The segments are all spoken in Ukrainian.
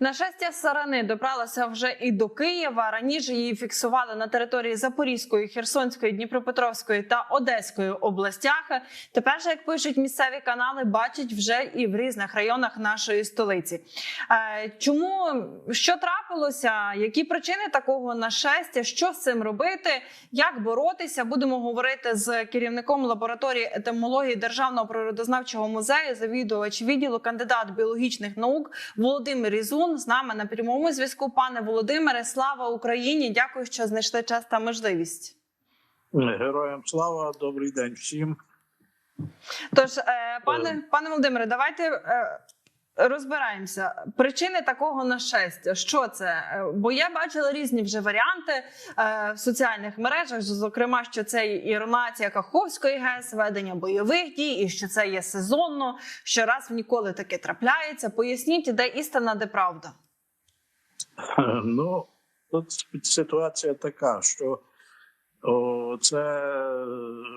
Нашестя сарани добралося вже і до Києва. Раніше її фіксували на території Запорізької, Херсонської, Дніпропетровської та Одеської областях. Тепер як пишуть місцеві канали, бачать вже і в різних районах нашої столиці. Е, Чому що трапилося? Які причини такого нашестя? Що з цим робити? Як боротися? Будемо говорити з керівником лабораторії етимології Державного природознавчого музею, завідувач відділу, кандидат біологічних наук Володимир Ізун з нами на прямому зв'язку. Пане Володимире, слава Україні! Дякую, що знайшли час та можливість. Героям слава, добрий день всім. Тож, е, пане пане Володимире, давайте е, розбираємося. Причини такого нашестя. Що це? Е, Бо я бачила різні вже варіанти е, в соціальних мережах. Зокрема, що це і Каховської ГЕС, ведення бойових дій, і що це є сезонно, що раз в ніколи таке трапляється. Поясніть, де істина, де правда. Ну, тут ситуація така, що це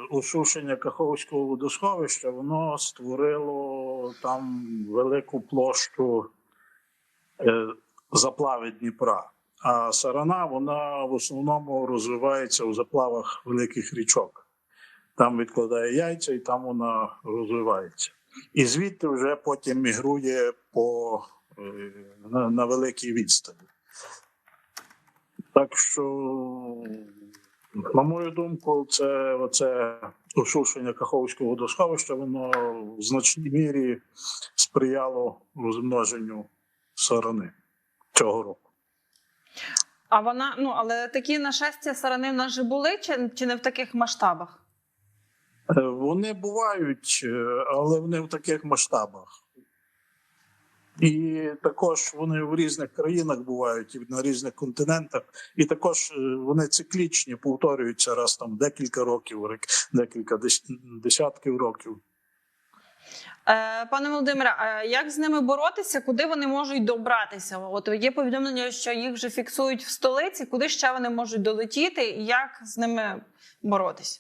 осушення Каховського водосховища, воно створило там велику площу е, заплави Дніпра. А сарана вона в основному розвивається у заплавах великих річок. Там відкладає яйця і там вона розвивається. І звідти вже потім мігрує по, е, на, на великій відстані. Так що, на мою думку, це оце осушення Каховського водосховища, воно в значній мірі сприяло розмноженню сарани цього року. А вона ну але такі нашестя сарани в нас же були, чи, чи не в таких масштабах? Е, Вони бувають, е, але вони в таких масштабах. І також вони в різних країнах бувають і на різних континентах, і також е, вони циклічні, повторюються раз там декілька років, декілька дес- десятків років. Е, Пане Володимире, а як з ними боротися? Куди вони можуть добратися? От є повідомлення, що їх вже фіксують в столиці. Куди ще вони можуть долетіти, і як з ними боротися?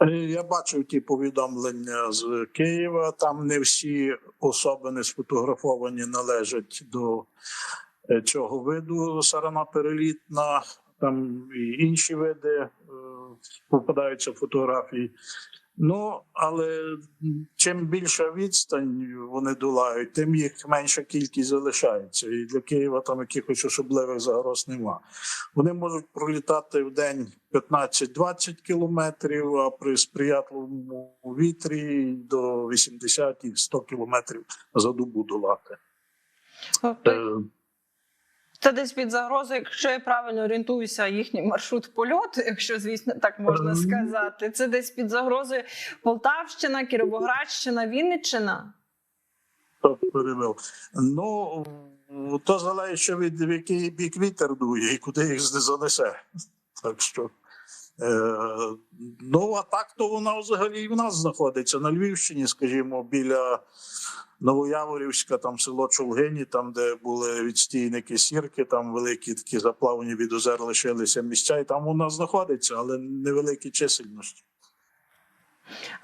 Е, Я бачив ті повідомлення з Києва. Там не всі особини сфотографовані належать до е, цього виду сарана перелітна. Там і інші види е, попадаються фотографії. Ну, але чим більша відстань вони долають, тим їх менша кількість залишається. І для Києва там якихось особливих загроз нема. Вони можуть пролітати в день 15-20 кілометрів, а при сприятливому вітрі до 80-100 кілометрів за добу долати. Е, це десь під загрозою, якщо я правильно орієнтуюся, їхній маршрут польоту, якщо звісно так можна сказати. Це десь під загрозою Полтавщина, Кіровоградщина, Вінниччина. перевел. Ну то залежить що від в який бік вітер дує і куди їх занесе. Так що. Е, ну, а так то вона взагалі і в нас знаходиться на Львівщині, скажімо, біля Новояворівська, там село Чулгині, там, де були відстійники сірки, там великі такі заплавні від озер лишилися місця, і там вона знаходиться, але невеликі чисельності.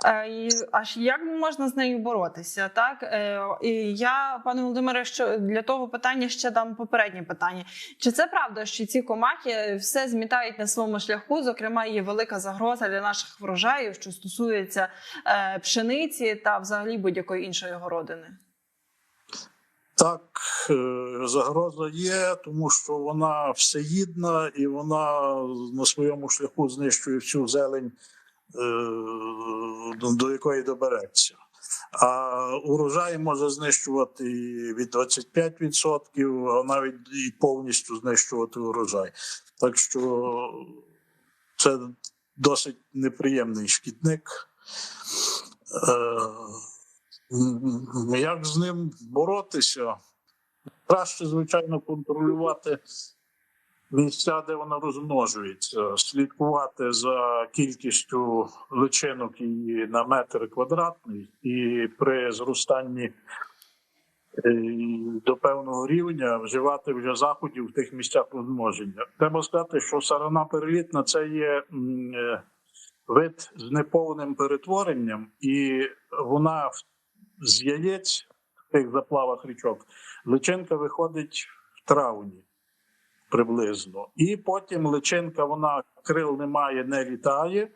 Е, Аж як можна з нею боротися? Так Е, і я, пане Володимире, що для того питання ще дам попереднє питання. Чи це правда, що ці комахи все змітають на своєму шляху? Зокрема, є велика загроза для наших врожаїв, що стосується е, пшениці та взагалі будь-якої іншої городини? Так, загроза є, тому що вона всеїдна і вона на своєму шляху знищує всю зелень, до- до якої добереться. А урожай може знищувати від 25%, а навіть і повністю знищувати урожай. Так що це досить неприємний шкідник. Е, Як з ним боротися? Краще, звичайно, контролювати місця, де вона розмножується, слідкувати за кількістю личинок її на метр квадратний, і при зростанні е, до певного рівня вживати вже заходів в тих місцях розмноження. Треба сказати, що сарана перелітна це є е, вид з неповним перетворенням, і вона в- з яєць тих заплавах річок. Личинка виходить в травні приблизно. І потім личинка, вона крил не має, не літає.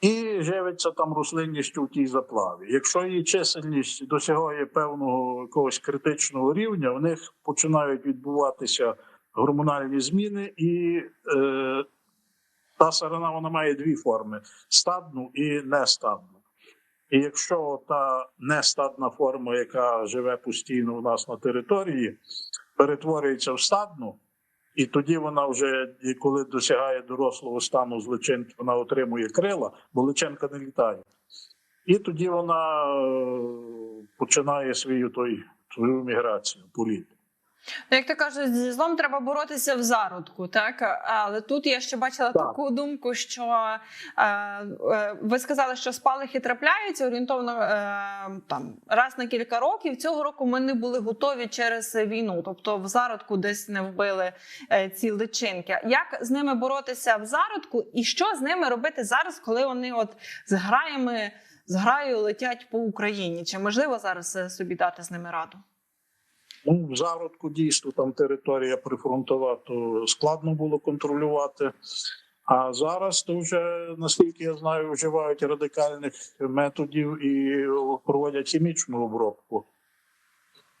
І живиться там рослинністю в тій заплаві. Якщо її чисельність досягає певного якогось критичного рівня, в них починають відбуватися гормональні зміни, і е, та сарана вона має дві форми: стадну і нестадну. І якщо та нестадна форма, яка живе постійно у нас на території, перетворюється в стадну, і тоді вона вже, коли досягає дорослого стану з личинки, вона отримує крила, бо личинка не літає. І тоді вона е, починає свою той, свою міграцію, політ. Ну, як то кажуть, зі злом треба боротися в зародку, так але тут я ще бачила Так. таку думку, що е, е, ви сказали, що спалахи трапляються орієнтовно е, там раз на кілька років. Цього року ми не були готові через війну, тобто в зародку десь не вбили е, ці личинки. Як з ними боротися в зародку, і що з ними робити зараз, коли вони от з граями з граю летять по Україні? Чи можливо зараз е, собі дати з ними раду? Ну, в зародку дійсно там територія прифронтова, то складно було контролювати. А зараз то вже, наскільки я знаю, вживають радикальних методів і проводять хімічну обробку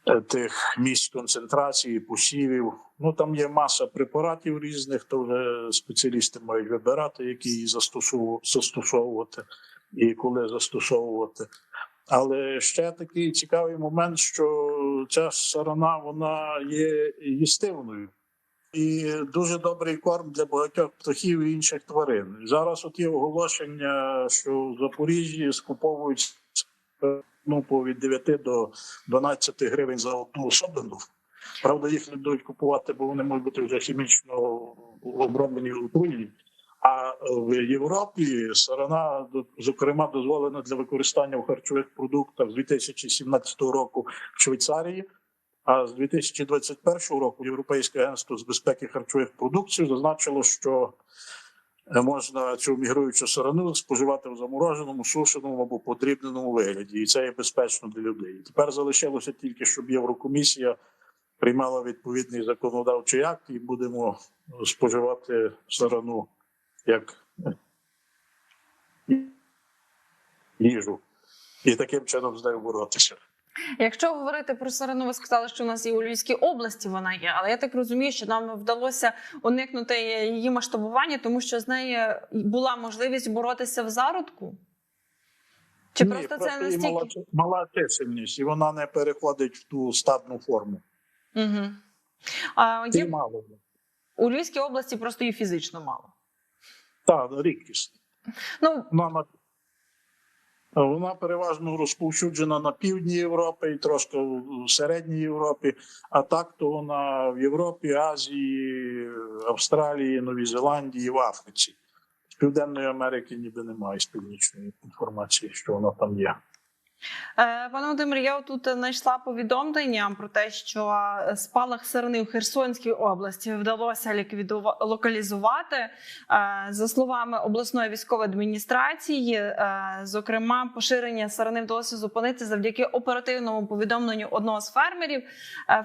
е, тих місць концентрації, посівів. Ну там є маса препаратів різних, то вже спеціалісти мають вибирати, які її застосовувати і коли застосовувати. Але ще такий цікавий момент, що ця сарана вона є їстивною. І дуже добрий корм для багатьох птахів і інших тварин. Зараз от є оголошення, що в Запоріжжі скуповують ну, по від 9 до 12 гривень за одну особину. Правда, їх не будуть купувати, бо вони можуть бути вже хімічно оброблені отруєні. А в Європі сарана, зокрема, дозволена для використання в харчових продуктах з 2017 року в Швейцарії. А з 2021 року Європейське агентство з безпеки харчових продуктів зазначило, що е, можна цю мігруючу сарану споживати в замороженому, сушеному або подрібненому вигляді, і це є безпечно для людей. Тепер залишилося тільки, щоб Єврокомісія приймала відповідний законодавчий акт, і будемо споживати сарану як їжу, і таким чином з нею боротися. Якщо говорити про сарану, ви сказали, що у нас і у Львівській області вона є, але я так розумію, що нам вдалося уникнути її масштабування, тому що з нею була можливість боротися в зародку. Чи Ні, просто це настільки? мала, мала чисельність, і вона не переходить в ту стадну форму. Угу. А, є... мало. У Львівській області просто її фізично мало. Так, рідкість. Ну, Вона, вона переважно розповсюджена на півдні Європи і трошки в середній Європі. А так то вона в Європі, Азії, Австралії, Новій Зеландії, в Африці. З Південної Америки ніби немає з північної інформації, що вона там є. Е, Пане Володимире, я тут знайшла повідомлення про те, що е, спалах сирени в Херсонській області вдалося локалізувати. Е, За словами обласної військової адміністрації, зокрема, поширення сирени вдалося зупинити завдяки оперативному повідомленню одного з фермерів.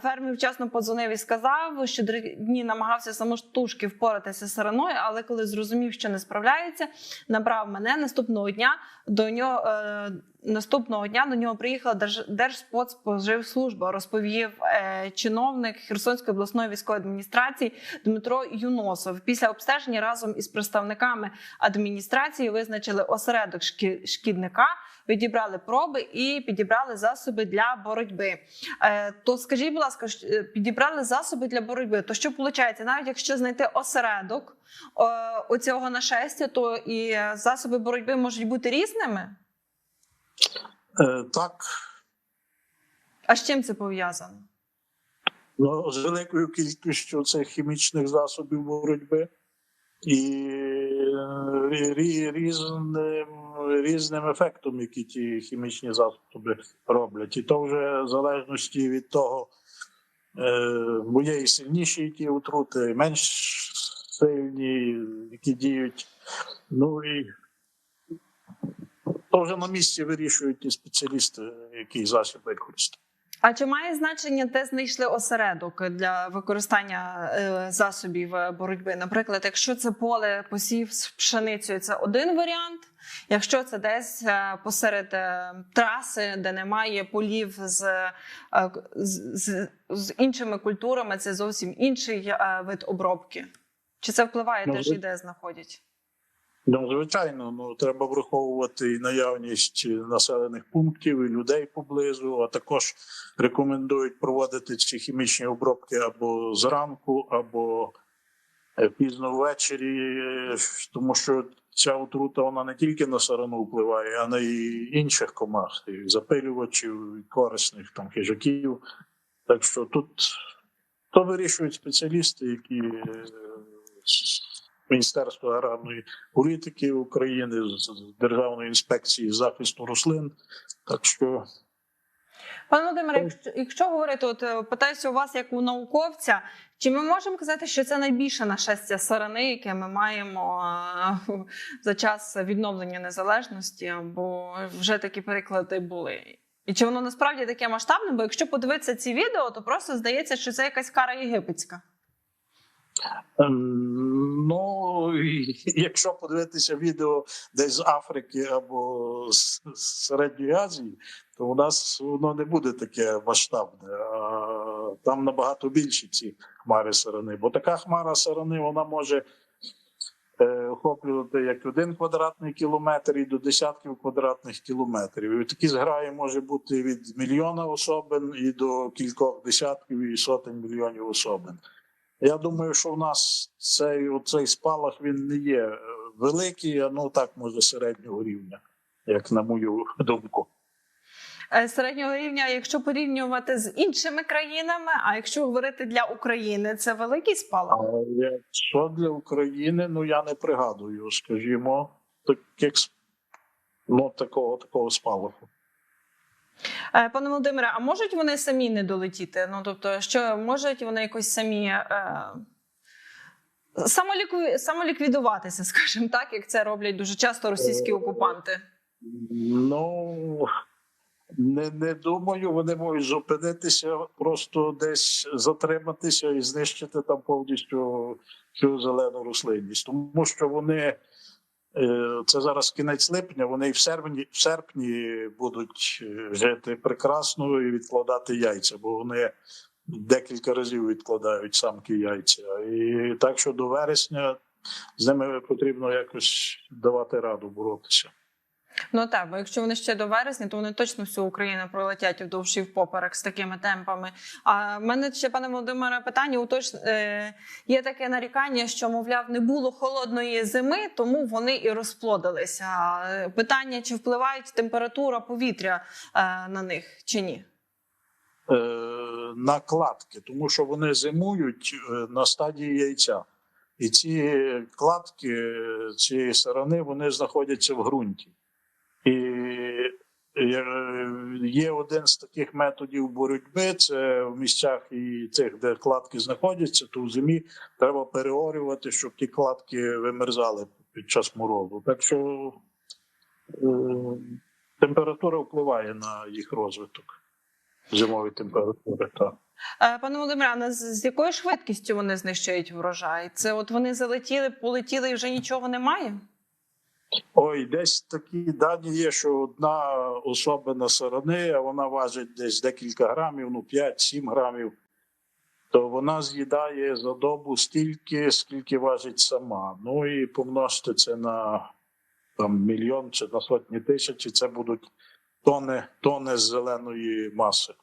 Фермер вчасно подзвонив і сказав, що три дні намагався самотужки впоратися з сиреною, але коли зрозумів, що не справляється, набрав мене наступного дня до нього. Наступного дня до нього приїхала Держ- Держсподспоживслужба, розповів е, чиновник Херсонської обласної військової адміністрації Дмитро Юносов. Після обстеження разом із представниками адміністрації визначили осередок шкі- шкідника, відібрали проби і підібрали засоби для боротьби. Е, то скажіть, будь ласка, е, підібрали засоби для боротьби. То що виходить, навіть якщо знайти осередок у цього нашестя, то і засоби боротьби можуть бути різними. Е, так, А з чим це пов'язано? ну, з великою кількістю цих хімічних засобів боротьби і е, рі- рі- різним, різним ефектом, які ті хімічні засоби роблять. І то вже в залежності від того, е, бо є і сильніші ті отрути, і менш сильні, які діють. Ну і То вже на місці вирішують ті спеціалісти, який засіб використати. А чи має значення, де знайшли осередок для використання е, засобів е, боротьби? Наприклад, якщо це поле посів з пшеницею, це один варіант. Якщо це десь е, посеред траси, де немає полів з, з, з, іншими культурами, це зовсім інший вид обробки. Чи це впливає Ну, теж і де знаходять? Ну, звичайно, ну треба враховувати і наявність населених пунктів і людей поблизу, а також рекомендують проводити ці хімічні обробки або зранку, або е, пізно ввечері, е, тому що ця отрута вона не тільки на сарану впливає, а на і інших комах, і запилювачів, і корисних там хижаків. Так що тут то вирішують спеціалісти, які е, Міністерства аграрної політики України, з Державної інспекції захисту рослин. Так що Пане Володимире, якщо, якщо говорити, от е, питаюся у вас як у науковця, чи ми можемо казати, що це найбільше нашестя сарани, яке ми маємо за час відновлення незалежності, або вже такі переклади були? І чи воно насправді таке масштабне? Бо якщо подивитися ці відео, то просто здається, що це якась кара єгипетська. Ем, ну якщо подивитися відео десь з Африки або з Середньої Азії, то у нас воно не буде таке масштабне. А там набагато більші ці хмари сарани. Бо така хмара сарани вона може е, охоплювати як один квадратний кілометр і до десятків квадратних кілометрів. І такі зграї може бути від мільйона особин і до кількох десятків і сотень мільйонів особин. Я думаю, що в нас цей оцей спалах він не є е, великий, а ну так може середнього рівня, як на мою думку. Е, Середнього рівня, якщо порівнювати з іншими країнами, а якщо говорити для України, це великий спалах? А якщо для України, ну я не пригадую, скажімо, таких ну, такого такого спалаху. Е, Пане Володимире, а можуть вони самі не долетіти? Ну тобто, що можуть вони якось самі е, самолікві... самоліквідуватися, скажімо так, як це роблять дуже часто російські окупанти? Ну не, не думаю, вони можуть зупинитися, просто десь затриматися і знищити там повністю цю зелену рослинність. Тому що вони е, це зараз кінець липня, вони і в серпні, в серпні будуть е, жити прекрасно і відкладати яйця, бо вони декілька разів відкладають самки яйця. І так що до вересня з ними потрібно якось давати раду боротися. Ну так, бо якщо вони ще до вересня, то вони точно всю Україну пролетять вдовж і впоперек з такими темпами. А в мене ще, пане Володимире, питання уточ... е, є таке нарікання, що мовляв не було холодної зими, тому вони і розплодилися. Питання: чи впливають температура повітря е, на них чи ні? е, накладки, тому що вони зимують е, на стадії яйця. І ці кладки е, цієї сарани вони знаходяться в ґрунті. І е, є один з таких методів боротьби: це в місцях і цих, де кладки знаходяться, то в зимі треба переорювати, щоб ті кладки вимерзали під час морозу. Так що е, температура впливає на їх розвиток зимової температури. Так. Пане Володимире, з якою швидкістю вони знищують врожай? Це от вони залетіли, полетіли і вже нічого немає? Ой, десь такі дані є, що одна особина сарани, а вона важить десь декілька грамів, ну 5-7 грамів, то вона з'їдає за добу стільки, скільки важить сама. Ну і помножте це на там, мільйон чи на сотні тисяч, і це будуть тони, тони зеленої маси.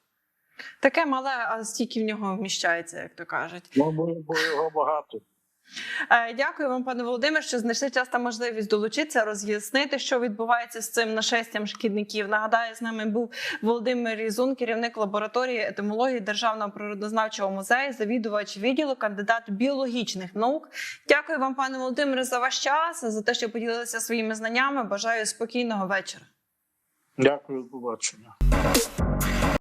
Таке мале, а стільки в нього вміщається, як то кажуть. Ну, бо його багато. Е, Дякую вам, пане Володимир, що знайшли час та можливість долучитися, роз'яснити, що відбувається з цим нашестям шкідників. Нагадаю, з нами був Володимир Різун, керівник лабораторії етимології Державного природознавчого музею, завідувач відділу, кандидат біологічних наук. Дякую вам, пане Володимире, за ваш час, за те, що поділилися своїми знаннями. Бажаю спокійного вечора. Дякую, побачення.